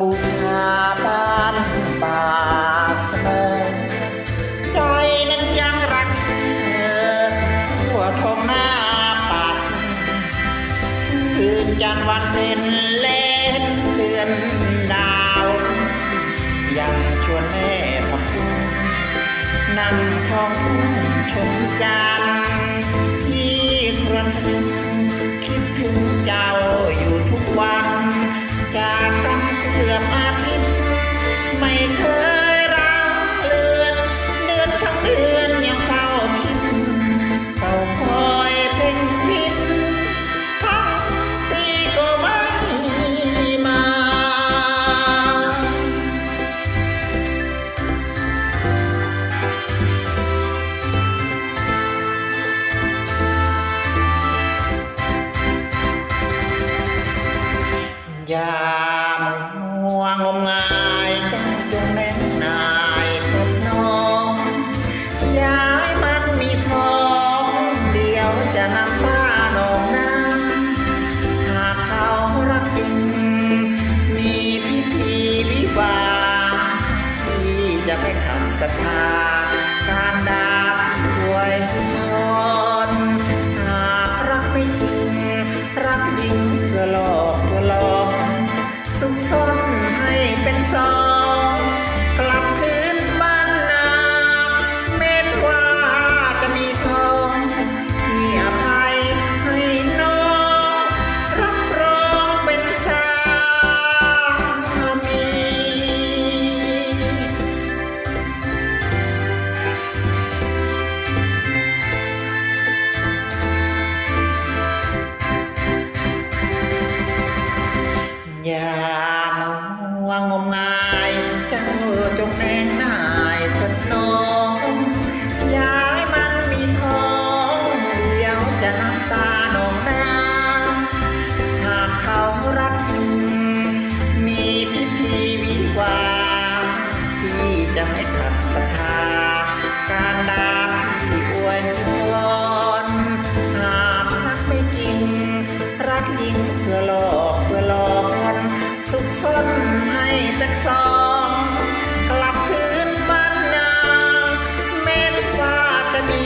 บูชาบ้นป่าเสมอใจนั้นยังรักเธอทั่วทงหน้าปัดคืนจันวันเป็นเล่นเดือนดา ยังชวนแม่ผักกุ้งนำทองกุ้งชมจันที่ครันคิดถึงเจ้าอยู่ทุกวัน จากกันเกือบอาทิตย์ไม่เคย Dạ. và ngoan ngông หลอกเพื่อหลอกกันสุขสนให้เป็นสองกลับคืนบ้านนางแม้ว่าจะมี